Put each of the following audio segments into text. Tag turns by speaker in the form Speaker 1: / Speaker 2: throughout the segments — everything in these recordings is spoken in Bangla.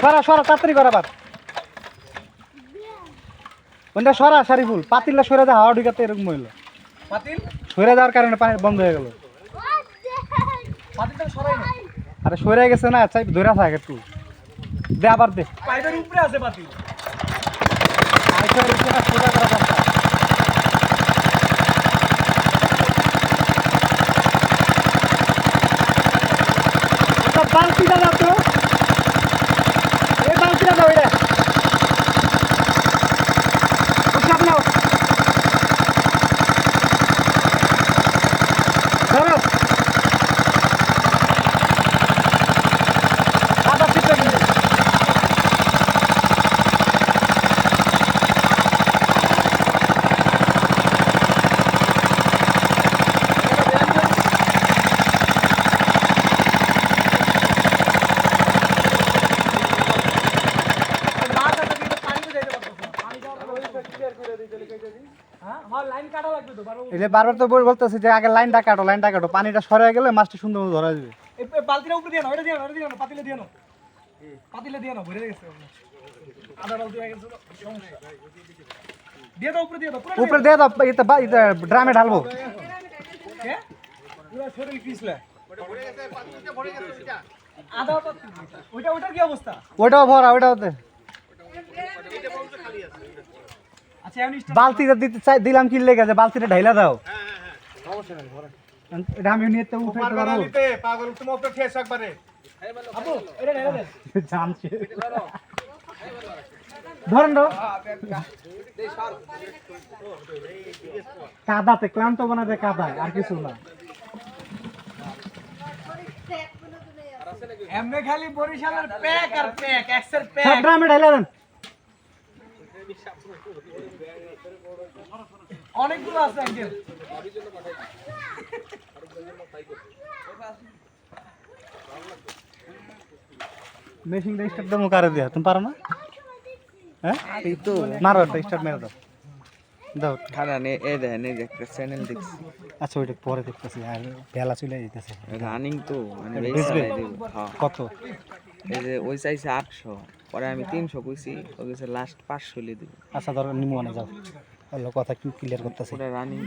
Speaker 1: সরা সরা তাড়াতাড়ি করা বাদ ওইটা সরা শারিফুল পাতিলটা সরে যা হাওয়া ঢুকাতে এরকম হইল।
Speaker 2: পাতিল?
Speaker 1: সরে যাওয়ার কারণে পানি বন্ধ হয়ে গেল।
Speaker 2: পাতিলটা সরাই না।
Speaker 1: আরে সরে গেছে না চাই ধরে থাকে একটু। দে আবার দে।
Speaker 2: পাইপের উপরে আছে পাতিল।
Speaker 1: সোজা করা। ওটা বালতিটা তো। এই বালতিটা দাও এটা উঠাপ নাও ধরো আদা চিপে গেলে
Speaker 2: মাছ আছে কিন্তু পানি তো যাইতে পারতো না পানি যাওয়ার পরে ওই ক্লিয়ার করে দিই তাহলে কইতে দিই হ্যাঁ আমার লাইন কাটা লাগবে তো বারো
Speaker 1: এই যে বারবার তো বল- বলতেছে যে আগে লাইনটা কাটো লাইনটা কাটো পানিটা সরে গেলে মাছটা সুন্দর মতো ধরা যাবে।
Speaker 2: বালতিটা উপরে দিয়ে নাও এটা দিয়ে নাও এটা দিয়ে নাও পাতিলে দিয়ে নাও। পাতিলে দিয়ে নাও ভরে গেছে। আধা বালতি হয়ে গেছে সমস্যা। দিয়ে দাও উপরে দিয়ে দাও
Speaker 1: উপরে দিয়ে দাও ইতে বা- ইতে ড্রামে ঢালবো।
Speaker 2: কে? পুরো শরীর পিছলে। আধা পাতি ওইটা ওইটার কি অবস্থা?
Speaker 1: ওইটাও ভরা
Speaker 2: আচ্ছা এখন স্টার্ট
Speaker 1: বালতিটা দিতে চাই দিলাম কি লেগে আছে বালতিটা ঢাইলা দাও। এটা আমি নিয়ে তো উঠাইতে
Speaker 3: পাগল তুমি ওপরে ফেস একবারে।
Speaker 2: আপু এটা ঢেলে দেন
Speaker 1: জানছে। ধরেন কাদাতে ক্লান্ত বানাতে কাদায় আর কিছু না।
Speaker 2: এমনি খালি বরিশালের প্যাক আর প্যাক এক্সের প্যাক
Speaker 1: ড্রামে ঢাইলা দেন।
Speaker 2: অনেকগুলো আছে আঙ্কেল।
Speaker 1: মেশিনটা স্টার্ট দাও কারে দিয়া? তুমি পারো না? হ্যাঁ?
Speaker 4: এই তো
Speaker 1: মারো একটা স্টার্ট মেরে দাও। দাও।
Speaker 4: এ দেখেন এই যে একটা চ্যানেল দেখছি।
Speaker 1: আচ্ছা ওইটা পরে দেখতেছি আর বেলা চলে যেতেছে
Speaker 4: রানিং তো মানে হ্যাঁ।
Speaker 1: কত?
Speaker 4: এই যে ওই চাইছে আটশো পরে আমি তিনশো কইছি ও গেছে লাস্ট পাঁচশো লিয়ে দিব
Speaker 1: আচ্ছা ধরো নিমু অনেক যাও হলো কথা কি ক্লিয়ার করতেছি
Speaker 4: ওটা রানিং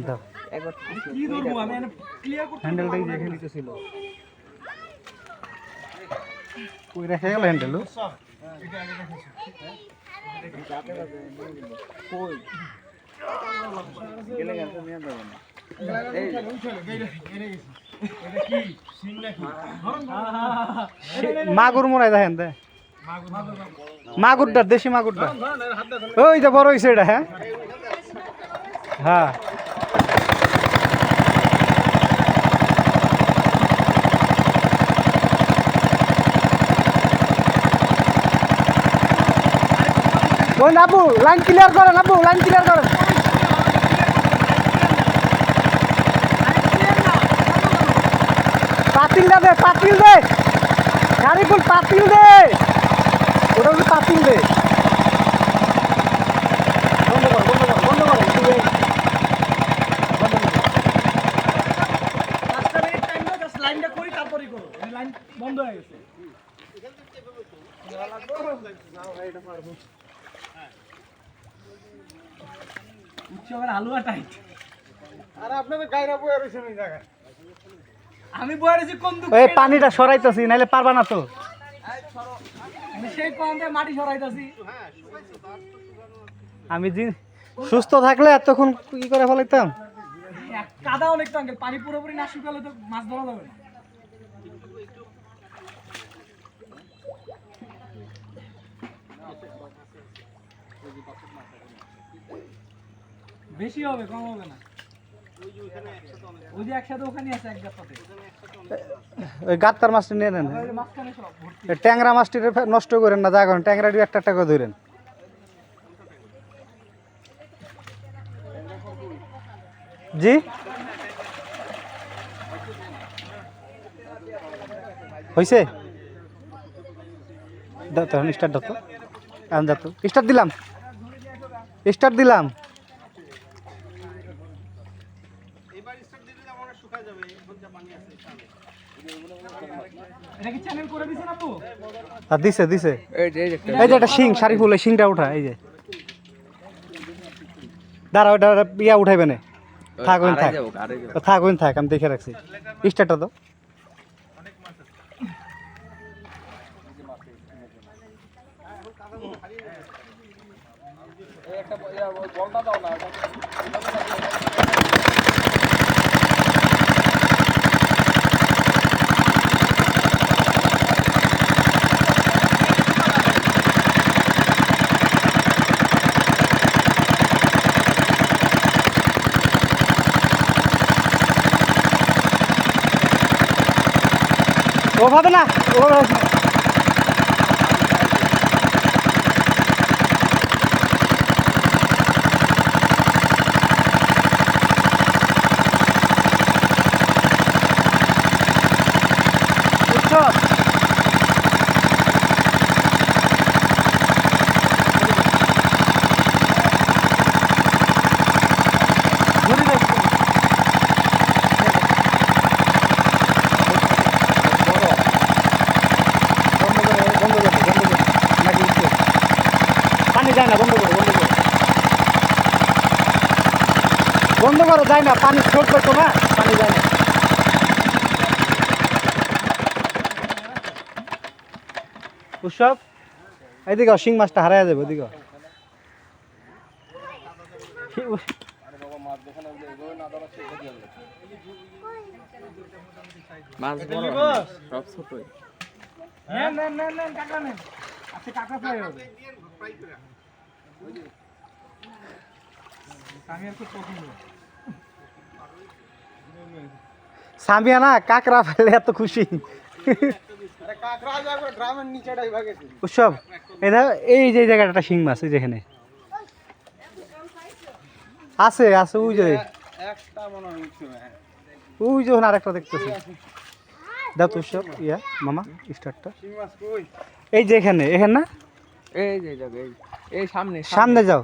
Speaker 1: দাও
Speaker 4: একবার
Speaker 2: কি ধরবো আমি ক্লিয়ার করতে
Speaker 1: কই রেখে গেল হ্যান্ডেল
Speaker 4: গেলে গেছে নিয়ে দেবো না
Speaker 1: মাগুর মনে হয় দেখেন দে। মাগুরটা দেশি মাগুরটা ওই যে বড় হয়েছে এটা হ্যাঁ? হ্যাঁ। ওই নাবু লাইন ক্লিয়ার করেন নাবু লাইন ক্লিয়ার করেন। পাতিল দে পাতিল দে। শারিফুল পাতিল দে। ওটা হচ্ছে পাতিল দে। বন্ধ কর বন্ধ কর বন্ধ এই-
Speaker 2: পাঁচটা মিনিট টাইম দাও জাস্ট লাইনটা করি তারপরেই করো। এই লাইন বন্ধ হয়ে গেছে। টাইট
Speaker 3: আর আপনাদের গায়রা বয়ে রয়েছে এই জায়গায়।
Speaker 2: আমি বয়ে কোন দুঃখে?
Speaker 1: এই পানিটা সরাইতেছি নাইলে পারবা না তো।
Speaker 2: আমি সেই প্রান্তে মাটি সরাইতাছি?
Speaker 1: আমি সুস্থ থাকলে এতক্ষণ কি করে ফেলাইতাম?
Speaker 2: কাদা অনেক তো আঙ্কেল পানি পুরোপুরি না শুকালে তো মাছ ধরা যাবে না। বেশি হবে কম হবে না। ওই যে একসাথে ওখানে আছে এক গাছটাতে
Speaker 1: ওই গাত্তার মাছটা নিয়ে নেন। ট্যাংরা মাছটি নষ্ট করেন না যা করেন ট্যাংরা একটা একটা করে ধরেন। জি? হয়েছে দাও তখন স্টার্ট দাও তো। তো। স্টার্ট দিলাম। স্টার্ট দিলাম
Speaker 3: এবার স্টার্ট দিলে আমরা শুকায় যাবে
Speaker 2: এটা কি চ্যানেল করে দিছেন আপু
Speaker 1: আর দিছে দিছে।
Speaker 4: এই যে একটা।
Speaker 1: এই যে একটা শিং শাড়ি ফুল শিংটা উঠা এই যে। দাঁড়া ওটা ইয়া উঠাইবে না। থাক ওই থাক। থাক ওই থাক আমি দেখে রাখছি। স্টারটা তো ওভাবে না ওভাবে না। উৎসব ঘুরে দেখছি বন্ধ করে বন্ধ করে বন্ধ করে নাকি উঠছে পানি যায় না বন্ধ করো বন্ধ করো। বন্ধ করো যায় না পানি ছোট করতো না পানি যায় না উৎসব? এইদিকে আও, শিং মাছটা হারাই যাবে ওদিকে
Speaker 4: মাছ বড় সব ছোটই।
Speaker 2: নেন নেন নেন নেন কাকা নেন। আচ্ছা কাকা ফ্রাই হবে
Speaker 1: সামিয়া না কাকড়া ফেলে এত খুশি। উৎসব এটা এই যে জায়গাটা শিং মাছ যেখানে আছে আছে, ওই যে। ওই যে আরেকটা দেখতেছি। দাও তো উৎসব, ইয়া, মামা, স্টারটা। এই যে এখানে এখানে না?
Speaker 4: এই যে। এই সামনে
Speaker 1: সামনে। যাও।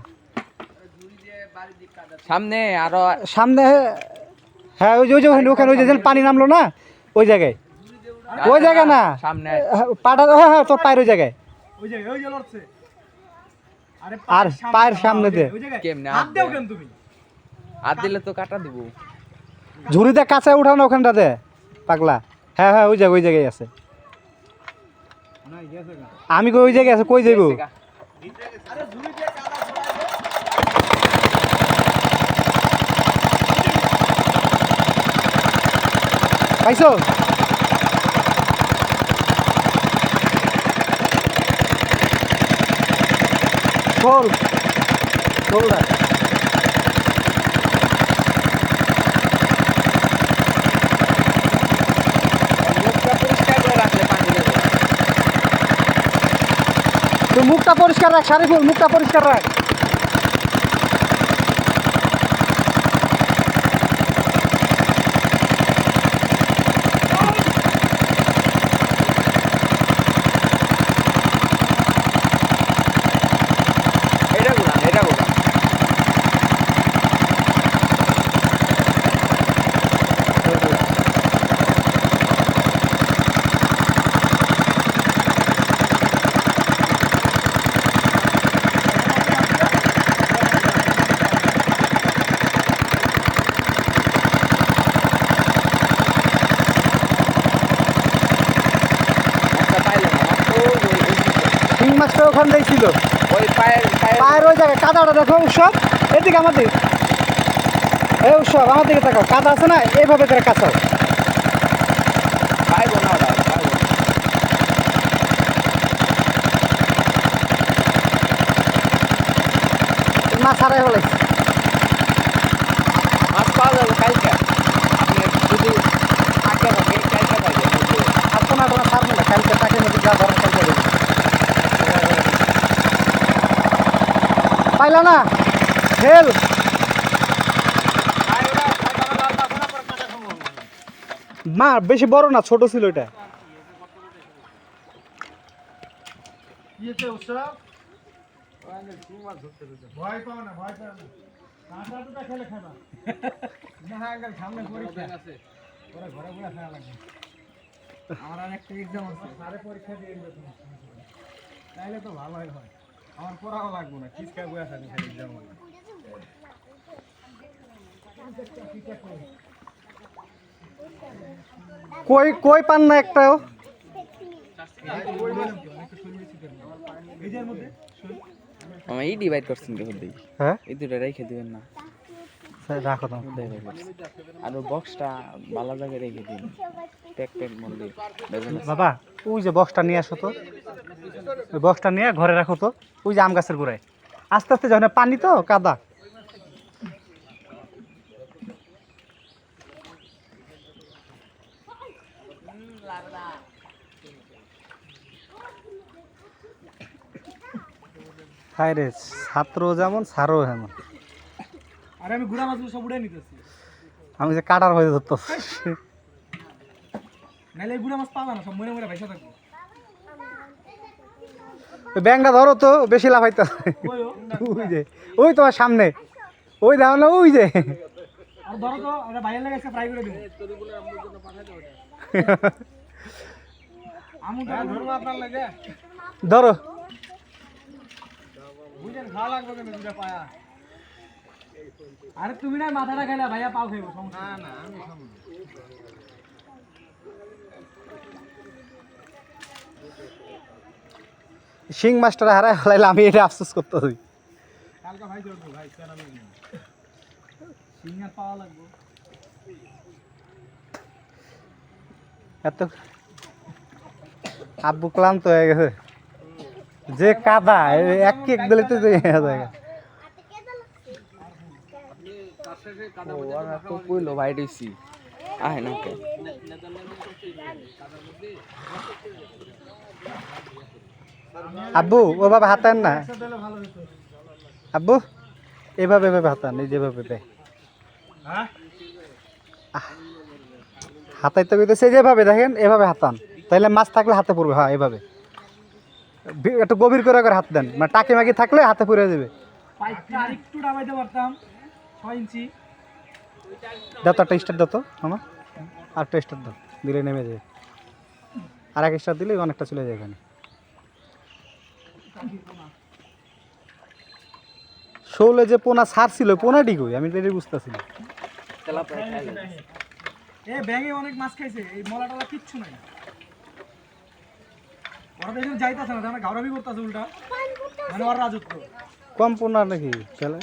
Speaker 4: সামনে আরও
Speaker 1: সামনে হ্যাঁ ওই যে ওই যে ওখানে ওই যে পানি নামলো না? ওই জায়গায়। ওই জায়গা না?
Speaker 4: সামনে
Speaker 1: হ্যাঁ, পাটা হ্যাঁ হ্যাঁ তোর পায়ের ওই জায়গায়।
Speaker 2: ওই যে ওই যে লড়ছে। আর
Speaker 1: পায়ের সামনে দে।
Speaker 4: কেমনে
Speaker 2: হাত দেও? কেন তুমি?
Speaker 4: হাত দিলে তো কাটা দিব।
Speaker 1: ঝুড়িতে কাছে উঠাও না ওখানটাতে পাগলা। হ্যাঁ হ্যাঁ ওই জায়গায় ওই জায়গায় আছে। আমি কই ওই জায়গায় আছে কই যাইব? পাইছো? খোল খোল না
Speaker 4: মুখটা পরিষ্কার করে রাখলে পানি দেবে
Speaker 1: তুই মুখটা পরিষ্কার রাখ শারিফুল মুখটা পরিষ্কার রাখ। ওখান ছিল।
Speaker 4: ওই পায়ের পায়ের
Speaker 1: ওই জায়গায় কাদাটা দেখো উৎসব। এদিকে আমার দিকে। এই উৎসব আমার দিকে তাকাও। কাদা আছে না? এইভাবে করে
Speaker 4: না।
Speaker 1: মাছ হারাই হলে।
Speaker 4: মাছ পাওয়া যাবে কালকে। আপনি যদি থাকে থাকে কালকে
Speaker 1: না তাকে নদী যা ধরো কালকে দেবো পাইলা না। হেল মা, বেশি বড় না, ছোট ছিল এটা।
Speaker 2: আমার আর একটা এক্সাম আছে। পরীক্ষা দিয়ে তাইলে তো ভালোই হয়। আমার পড়াও লাগবো না কিসকা বসে থাকি খালি এক্সাম
Speaker 1: কই কই পান না একটাও
Speaker 2: এই
Speaker 4: ডিভাইড করছেন কেউ দেখি
Speaker 1: হ্যাঁ?
Speaker 4: এই দুটো রেখে দিবেন না।
Speaker 1: রাখো তো
Speaker 4: আর বক্সটা ভালো জায়গায় রেখে দিন। মধ্যে বেজন আছে।
Speaker 1: বাবা ওই যে বক্সটা নিয়ে আসো তো। ওই বক্সটা নিয়ে ঘরে রাখো তো। ওই যে আম গাছের গোড়ায়। আস্তে আস্তে যখন পানি তো কাদা। হায় রে ছাত্র যেমন সারও যেমন
Speaker 2: আরে আমি মাছগুলো সব উড়ে নিতেছি।
Speaker 1: আমি যে কাটার হয়ে ধরতো
Speaker 2: নাহলে এই মাছ পাবা না সব মরে মরে ভাইসা থাকব।
Speaker 1: ব্যাংটা ধরো তো বেশি লাফাইতে
Speaker 2: ওই
Speaker 1: ওই যে ওই তোমার সামনে। ওই দাও না ওই যে।
Speaker 2: আর ধরো তো এটা বাইরে লেগেছে ফ্রাই করে দিব। আমু তো ধরবো আপনার লাগে
Speaker 1: ধরো।
Speaker 2: বুঝেন খাওয়া লাগবে কেন দুটা পায়া? আরে তুমি না মাথাটা খাইলা ভাইয়া পাও খাইবো সমস্যা না না আমি
Speaker 1: শিং মাস্টার হারাই ফেলাইলে আমি এটা আফসোস করতে হই
Speaker 2: কালকে ভাই ধরবো ভাই কেন আমি সিঙ্গার পাওয়া লাগবে।
Speaker 1: এত আব্বু ক্লান্ত হয়ে গেছে। যে কাদা এক কেক দিলে তো যে জায়গা
Speaker 4: ও, ওরা তো কইলো ভাই দিছি আহে না কে
Speaker 1: আব্বু ওভাবে হাতান না। আব্বু এভাবে এভাবে হাতান এই যেভাবে
Speaker 2: হ্যাঁ?
Speaker 1: হাতাইতে গেছে যেভাবে দেখেন এভাবে হাতান তাহলে মাছ থাকলে হাতে পড়বে হ্যাঁ এভাবে। একটু গভীর করে করে হাত দেন। মানে টাকি মাকি থাকলে হাতে পড়ে যাবে।
Speaker 2: পাইপটা আরেকটু ডাবাইতে পারতাম ছয় ইঞ্চি।
Speaker 1: দাও তো একটা স্টার দাও তো আমার আর একটা স্টার দাও দিলে নেমে যাবে। আর এক স্টার দিলে অনেকটা চলে যায় এখানে। শোলে যে পোনা ছাড়ছিল পোনাটি কই? আমি এটাই বুঝতেছি না।
Speaker 2: এ ব্যাঙে অনেক মাছ খাইছে এই মলা টলা কিচ্ছু নাই। ওরা তো এখানে যাইতাছে না করতেছে উল্টা। মানে ওর রাজত্ব।
Speaker 1: কম পোনা নাকি? চলে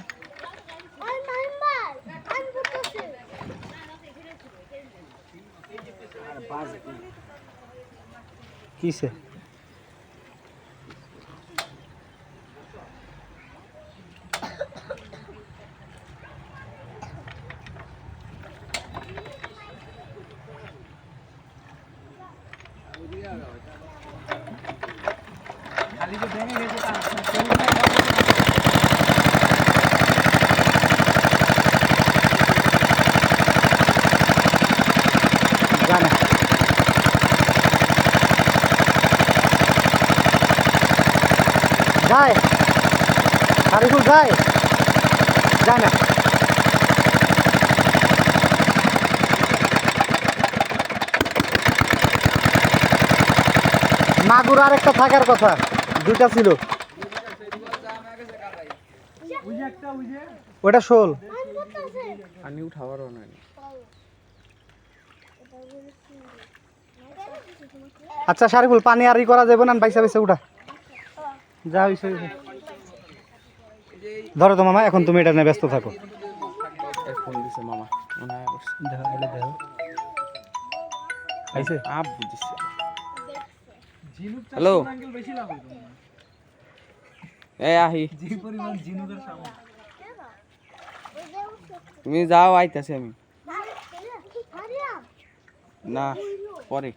Speaker 1: কিসে?
Speaker 2: খালি তো ভেঙে গেছে তার
Speaker 1: জানে যায় হারিফুল যায় যায় না মাগুর আর একটা থাকার কথা দুইটা ছিল।
Speaker 2: একটা
Speaker 1: ওটা শোল।
Speaker 4: পানি নাই।
Speaker 1: আচ্ছা শারিফুল পানি আর ই করা যাবে না বাইসা বাইসা উঠা। যা হইছে। ধরো তো মামা এখন তুমি এটা নিয়ে ব্যস্ত থাকো।
Speaker 4: ফোন দিছে মামা মনে হয়
Speaker 1: আইছে?
Speaker 4: আপ বুঝিছে
Speaker 2: হইতো?
Speaker 4: এই আহি। তুমি যাও আইতাছি আমি। না পরে।